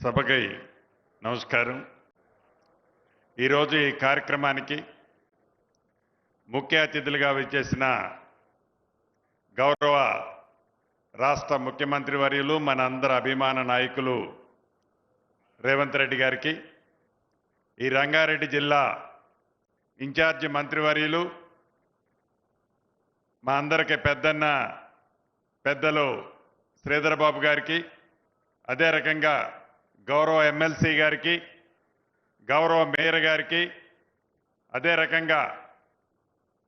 సభకై నమస్కారం. ఈరోజు ఈ కార్యక్రమానికి ముఖ్య అతిథులుగా విచ్చేసిన గౌరవ రాష్ట్ర ముఖ్యమంత్రి వర్యులు మన అందరి అభిమాన నాయకులు రేవంత్ రెడ్డి గారికి ఈ రంగారెడ్డి జిల్లా ఇన్ఛార్జి మంత్రివర్యులు మా అందరికీ పెద్దన్న పెద్దలు శ్రీధరబాబు గారికి అదే రకంగా గౌరవ ఎమ్మెల్సీ గారికి గౌరవ మేయర్ గారికి అదే రకంగా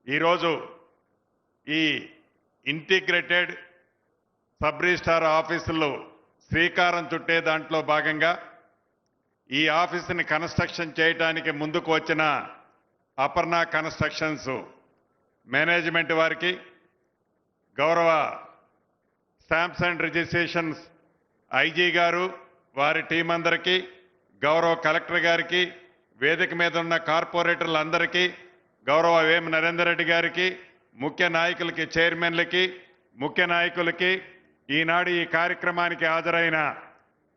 ఈరోజు ఈ ఇంటిగ్రేటెడ్ సబ్ రిజిస్టార్ ఆఫీసులు శ్రీకారం చుట్టే దాంట్లో భాగంగా ఈ ఆఫీసుని కన్స్ట్రక్షన్ చేయడానికి ముందుకు వచ్చిన అపర్ణ కన్స్ట్రక్షన్స్ మేనేజ్మెంట్ వారికి గౌరవ స్టాంప్స్ అండ్ రిజిస్ట్రేషన్స్ ఐజీ గారు వారి టీం అందరికీ గౌరవ కలెక్టర్ గారికి వేదిక మీద ఉన్న కార్పొరేటర్లందరికీ గౌరవ వేమ నరేందర్ రెడ్డి గారికి ముఖ్య నాయకులకి చైర్మన్లకి ముఖ్య నాయకులకి ఈనాడు ఈ కార్యక్రమానికి హాజరైన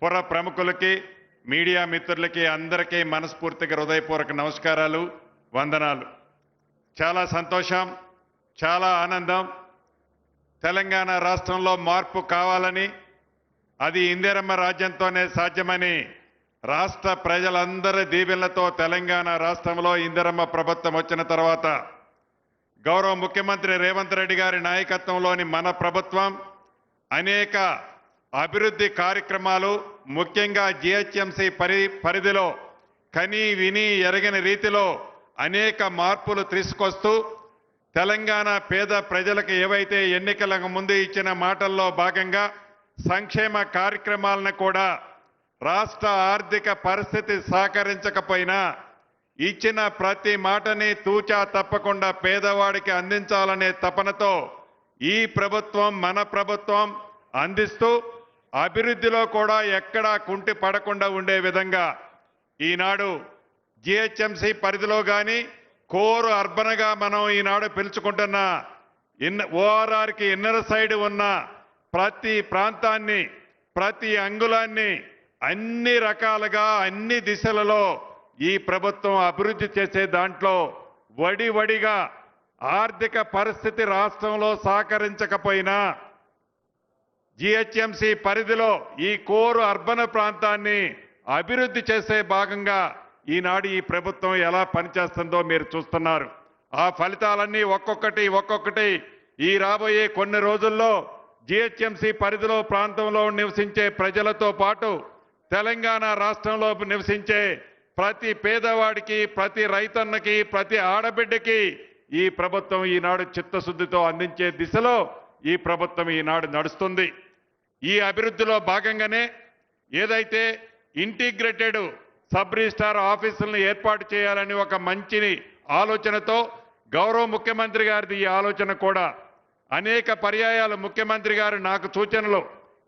పుర ప్రముఖులకి మీడియా మిత్రులకి అందరికీ మనస్ఫూర్తిగా హృదయపూర్వక నమస్కారాలు వందనాలు. చాలా సంతోషం చాలా ఆనందం. తెలంగాణ రాష్ట్రంలో మార్పు కావాలని అది ఇందిరమ్మ రాజ్యంతోనే సాధ్యమని రాష్ట్ర ప్రజలందరి దీవెనలతో తెలంగాణ రాష్ట్రంలో ఇందిరమ్మ ప్రభుత్వం వచ్చిన తర్వాత గౌరవ ముఖ్యమంత్రి రేవంత్ రెడ్డి గారి నాయకత్వంలోని మన ప్రభుత్వం అనేక అభివృద్ధి కార్యక్రమాలు ముఖ్యంగా జిహెచ్ఎంసి పరి పరిధిలో కని విని ఎరగని రీతిలో అనేక మార్పులు తీసుకొస్తూ తెలంగాణ పేద ప్రజలకు ఏవైతే ఎన్నికలకు ముందు ఇచ్చిన మాటల్లో భాగంగా సంక్షేమ కార్యక్రమాలను కూడా రాష్ట్ర ఆర్థిక పరిస్థితి సహకరించకపోయినా ఇచ్చిన ప్రతి మాటని తూచా తప్పకుండా పేదవాడికి అందించాలనే తపనతో ఈ ప్రభుత్వం మన ప్రభుత్వం అందిస్తూ అభివృద్ధిలో కూడా ఎక్కడా కుంటి పడకుండా ఉండే విధంగా ఈనాడు జిహెచ్ఎంసి పరిధిలో కానీ కోరు అర్బన్గా మనం ఈనాడు పిలుచుకుంటున్న ఇన్ ఓఆర్ఆర్కి ఇన్నర్ సైడ్ ఉన్న ప్రతి ప్రాంతాన్ని ప్రతి అంగుళాన్ని అన్ని రకాలుగా అన్ని దిశలలో ఈ ప్రభుత్వం అభివృద్ధి చేసే దాంట్లో వడి వడిగా ఆర్థిక పరిస్థితి రాష్ట్రంలో సహకరించకపోయినా జిహెచ్ఎంసి పరిధిలో ఈ కోరు అర్బన్ ప్రాంతాన్ని అభివృద్ధి చేసే భాగంగా ఈనాడు ఈ ప్రభుత్వం ఎలా పనిచేస్తుందో మీరు చూస్తున్నారు. ఆ ఫలితాలన్నీ ఒక్కొక్కటి ఒక్కొక్కటి ఈ రాబోయే కొన్ని రోజుల్లో జిహెచ్ఎంసీ పరిధిలో ప్రాంతంలో నివసించే ప్రజలతో పాటు తెలంగాణ రాష్ట్రంలో నివసించే ప్రతి పేదవాడికి ప్రతి రైతన్నకి ప్రతి ఆడబిడ్డకి ఈ ప్రభుత్వం ఈనాడు చిత్తశుద్ధితో అందించే దిశలో ఈ ప్రభుత్వం ఈనాడు నడుస్తుంది. ఈ అభివృద్ధిలో భాగంగానే ఏదైతే ఇంటిగ్రేటెడ్ సబ్ రిజిస్టార్ ఆఫీసులను ఏర్పాటు చేయాలని ఒక మంచి ఆలోచనతో గౌరవ ముఖ్యమంత్రి గారిది ఈ ఆలోచన కూడా అనేక పర్యాయాలు ముఖ్యమంత్రి గారు నాకు సూచనలు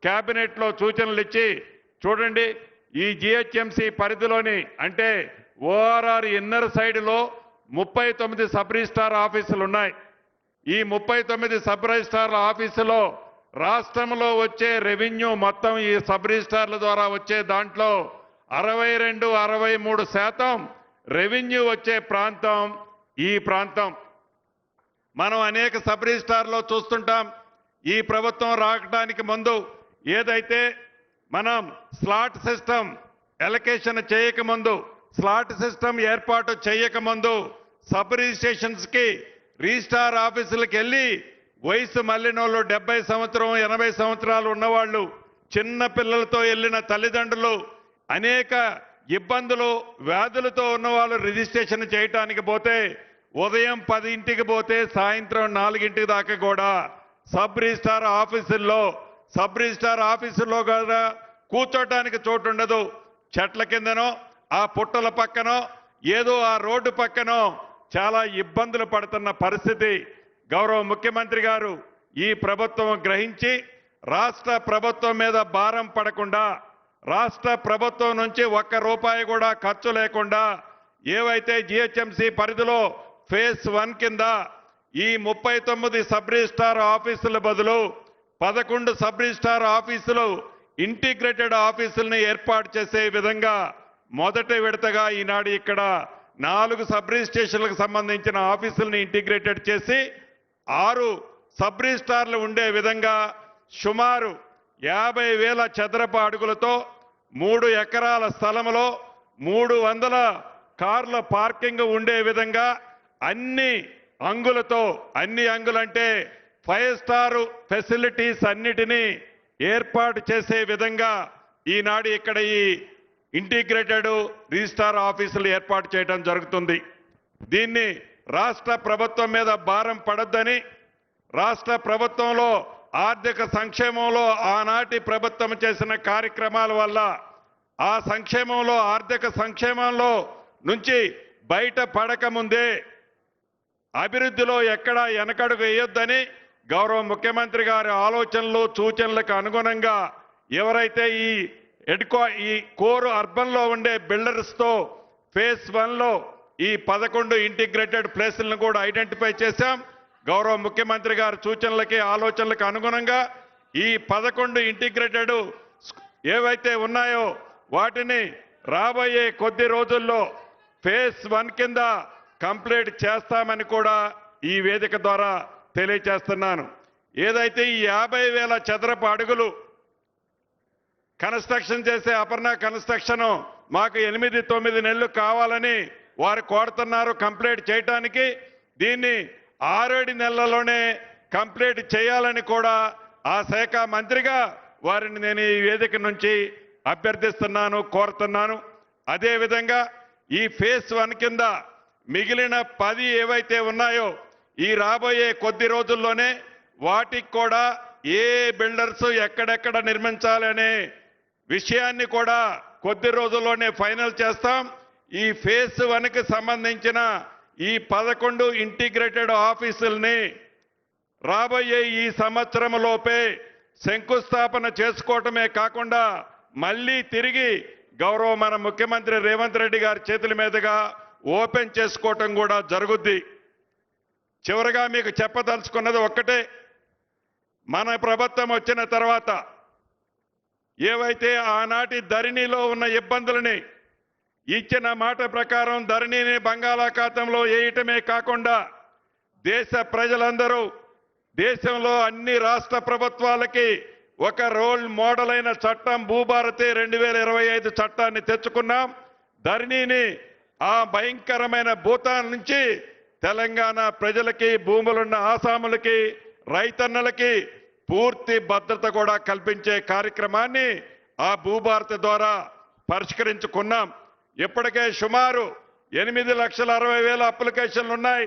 కేబినెట్లో సూచనలు ఇచ్చి చూడండి ఈ జిహెచ్ఎంసి పరిధిలోని అంటే ఓఆర్ఆర్ ఇన్నర్ సైడ్లో ముప్పై తొమ్మిది సబ్ రిజిస్టార్ ఆఫీసులు ఉన్నాయి. ఈ ముప్పై తొమ్మిది సబ్ రిజిస్టార్ల ఆఫీసులో రాష్ట్రంలో వచ్చే రెవెన్యూ మొత్తం ఈ సబ్ రిజిస్టార్ల ద్వారా వచ్చే దాంట్లో అరవై రెండు అరవై మూడు శాతం రెవెన్యూ వచ్చే ప్రాంతం ఈ ప్రాంతం. మనం అనేక సబ్ రిజిస్టార్లో చూస్తుంటాం. ఈ ప్రభుత్వం రావడానికి ముందు ఏదైతే మనం స్లాట్ సిస్టమ్ ఎలకేషన్ చేయకముందు స్లాట్ సిస్టమ్ ఏర్పాటు చేయకముందు సబ్ రిజిస్ట్రేషన్స్కి రిజిస్టార్ ఆఫీసులకు వెళ్ళి వయసు మళ్ళినోళ్ళు డెబ్బై సంవత్సరం ఎనభై సంవత్సరాలు ఉన్నవాళ్ళు చిన్న పిల్లలతో వెళ్ళిన తల్లిదండ్రులు అనేక ఇబ్బందులు వ్యాధులతో ఉన్న వాళ్ళు రిజిస్ట్రేషన్ చేయటానికి పోతే ఉదయం పదింటికి పోతే సాయంత్రం నాలుగింటికి దాకా కూడా సబ్ రిజిస్టార్ ఆఫీసుల్లో సబ్ రిజిస్టార్ ఆఫీసుల్లో కూడా కూర్చోటానికి చోటు ఉండదు చెట్ల కిందనో ఆ పుట్టల పక్కనో ఏదో ఆ రోడ్డు పక్కనో చాలా ఇబ్బందులు పడుతున్న పరిస్థితి. గౌరవ ముఖ్యమంత్రి గారు ఈ ప్రభుత్వం గ్రహించి రాష్ట్ర ప్రభుత్వం మీద భారం పడకుండా రాష్ట్ర ప్రభుత్వం నుంచి ఒక్క రూపాయి కూడా ఖర్చు లేకుండా ఏవైతే జిహెచ్ఎంసి పరిధిలో ఫేజ్ వన్ కింద ఈ ముప్పై తొమ్మిది సబ్ రిజిస్టార్ ఆఫీసుల బదులు పదకొండు సబ్ రిజిస్టార్ ఆఫీసులు ఇంటిగ్రేటెడ్ ఆఫీసుల్ని ఏర్పాటు చేసే విధంగా మొదటి విడతగా ఈనాడు ఇక్కడ నాలుగు సబ్ రిజిస్ట్రేషన్లకు సంబంధించిన ఆఫీసుల్ని ఇంటిగ్రేటెడ్ చేసి ఆరు సబ్ రిజిస్టార్లు ఉండే విధంగా సుమారు యాభై వేల చదరపు అడుగులతో మూడు ఎకరాల స్థలంలో మూడు వందల కార్ల పార్కింగ్ ఉండే విధంగా అన్ని అంగులతో అన్ని అంగులంటే ఫైవ్ స్టార్ ఫెసిలిటీస్ అన్నిటినీ ఏర్పాటు చేసే విధంగా ఈనాడు ఇక్కడ ఈ ఇంటిగ్రేటెడ్ రిజిస్టార్ ఆఫీసులు ఏర్పాటు చేయడం జరుగుతుంది. దీన్ని రాష్ట్ర ప్రభుత్వం మీద భారం పడొద్దని రాష్ట్ర ప్రభుత్వంలో ఆర్థిక సంక్షేమంలో ఆనాటి ప్రభుత్వం చేసిన కార్యక్రమాల వల్ల ఆ సంక్షేమంలో ఆర్థిక సంక్షేమంలో నుంచి బయట పడకముందే అభివృద్ధిలో ఎక్కడా వెనకడుగు వేయొద్దని గౌరవ ముఖ్యమంత్రి గారి ఆలోచనలు సూచనలకు అనుగుణంగా ఎవరైతే ఈ ఎడ్కో ఈ కోరు అర్బన్లో ఉండే బిల్డర్స్తో ఫేజ్ వన్లో ఈ పదకొండు ఇంటిగ్రేటెడ్ ప్లేసులను కూడా ఐడెంటిఫై చేశాం. గౌరవ ముఖ్యమంత్రి గారి సూచనలకి ఆలోచనలకు అనుగుణంగా ఈ పదకొండు ఇంటిగ్రేటెడ్ ఏవైతే ఉన్నాయో వాటిని రాబోయే కొద్ది రోజుల్లో ఫేజ్ వన్ కింద కంప్లీట్ చేస్తామని కూడా ఈ వేదిక ద్వారా తెలియచేస్తున్నాను. ఏదైతే ఈ యాభై వేల చదరపు అడుగులు కన్స్ట్రక్షన్ చేసే అపర్ణ కన్స్ట్రక్షన్ మాకు ఎనిమిది తొమ్మిది నెలలు కావాలని వారు కోరుతున్నారు కంప్లీట్ చేయటానికి దీన్ని ఆరేడు నెలల్లోనే కంప్లీట్ చేయాలని కూడా ఆ శాఖ మంత్రిగా వారిని నేను ఈ వేదిక నుంచి అభ్యర్థిస్తున్నాను కోరుతున్నాను. అదేవిధంగా ఈ ఫేజ్ వన్ కింద మిగిలిన పది ఏవైతే ఉన్నాయో ఈ రాబోయే కొద్ది రోజుల్లోనే వాటికి కూడా ఏ బిల్డర్స్ ఎక్కడెక్కడ నిర్మించాలనే విషయాన్ని కూడా కొద్ది రోజుల్లోనే ఫైనల్ చేస్తాం. ఈ ఫేజ్ వన్కి సంబంధించిన ఈ పదకొండు ఇంటిగ్రేటెడ్ ఆఫీసుల్ని రాబోయే ఈ సంవత్సరంలోపే శంకుస్థాపన చేసుకోవటమే కాకుండా మళ్ళీ తిరిగి గౌరవ మన ముఖ్యమంత్రి రేవంత్ రెడ్డి గారి చేతుల మీదుగా ఓపెన్ చేసుకోవటం కూడా జరుగుద్ది. చివరిగా మీకు చెప్పదలుచుకున్నది ఒక్కటే. మన ప్రభుత్వం వచ్చిన తర్వాత ఏవైతే ఆనాటి ధరణిలో ఉన్న ఇబ్బందులని ఇచ్చిన మాట ప్రకారం ధరణిని బంగాళాఖాతంలో వేయటమే కాకుండా దేశ ప్రజలందరూ దేశంలో అన్ని రాష్ట్ర ప్రభుత్వాలకి ఒక రోల్ మోడల్ అయిన చట్టం భూభారతి రెండు వేల ఇరవై ఐదు చట్టాన్ని తెచ్చుకున్నాం. ధరణిని ఆ భయంకరమైన భూతాన్ నుంచి తెలంగాణ ప్రజలకి భూములున్న ఆసాములకి రైతన్నలకి పూర్తి భద్రత కూడా కల్పించే కార్యక్రమాన్ని ఆ భూభారత ద్వారా పరిష్కరించుకున్నాం. ఇప్పటికే సుమారు ఎనిమిది లక్షల అరవై వేల అప్లికేషన్లు ఉన్నాయి.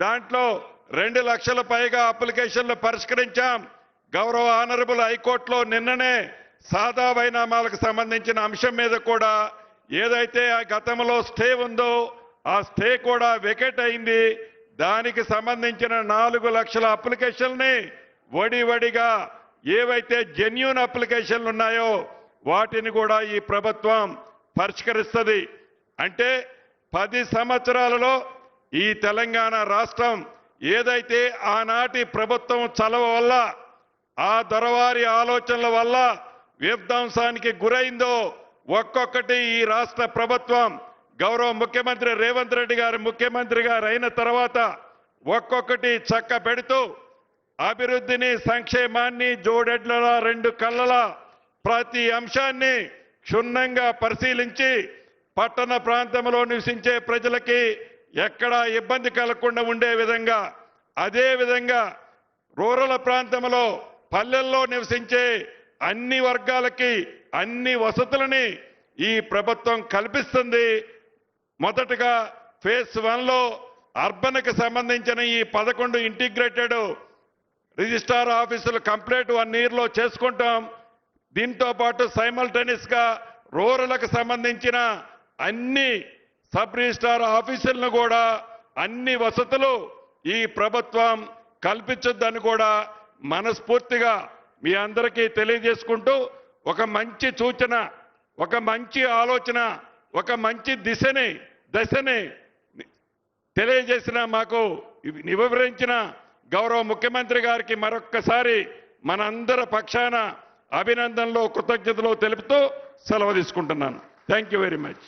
దాంట్లో రెండు లక్షల పైగా అప్లికేషన్లు పరిష్కరించాం. గౌరవ ఆనరబుల్ హైకోర్టులో నిన్ననే సాదా వైనామాలకు సంబంధించిన అంశం మీద కూడా ఏదైతే ఆ గతంలో స్టే ఉందో ఆ స్టే కూడా వెకెట్ అయింది. దానికి సంబంధించిన నాలుగు లక్షల అప్లికేషన్ని వడి వడిగా ఏవైతే జెన్యున్ అప్లికేషన్లు ఉన్నాయో వాటిని కూడా ఈ ప్రభుత్వం పరిష్కరిస్తుంది. అంటే పది సంవత్సరాలలో ఈ తెలంగాణ రాష్ట్రం ఏదైతే ఆనాటి ప్రభుత్వం చలవ వల్ల ఆ దొరవారి ఆలోచనల వల్ల విధ్వంసానికి గురైందో ఒక్కొక్కటి ఈ రాష్ట్ర ప్రభుత్వం గౌరవ ముఖ్యమంత్రి రేవంత్ రెడ్డి గారు ముఖ్యమంత్రి గారు అయిన తర్వాత ఒక్కొక్కటి చక్క పెడుతూ అభివృద్ధిని సంక్షేమాన్ని జోడెడ్ల రెండు కళ్ళల ప్రతి అంశాన్ని క్షుణ్ణంగా పరిశీలించి పట్టణ ప్రాంతంలో నివసించే ప్రజలకి ఎక్కడా ఇబ్బంది కలగకుండా ఉండే విధంగా అదే విధంగా రూరల్ ప్రాంతంలో పల్లెల్లో నివసించే అన్ని వర్గాలకి అన్ని వసతులని ఈ ప్రభుత్వం కల్పిస్తుంది. మొదటగా ఫేజ్ వన్లో అర్బన్కి సంబంధించిన ఈ పదకొండు ఇంటిగ్రేటెడ్ రిజిస్టార్ ఆఫీసులు కంప్లీట్ వన్ ఇయర్లో చేసుకుంటాం. దీంతో పాటు సైమల్టేనియస్గా రూరల్కి సంబంధించిన అన్ని సబ్ రిజిస్టార్ ఆఫీసులను కూడా అన్ని వసతులు ఈ ప్రభుత్వం కల్పించొద్దని కూడా మనస్ఫూర్తిగా మీ అందరికీ తెలియజేసుకుంటూ ఒక మంచి సూచన ఒక మంచి ఆలోచన ఒక మంచి దిశని దశని తెలియజేసిన మాకు వివరించిన గౌరవ ముఖ్యమంత్రి గారికి మరొక్కసారి మనందరి పక్షాన అభినందనలు కృతజ్ఞతలు తెలుపుతూ సెలవు తీసుకుంటున్నాను. Thank you very much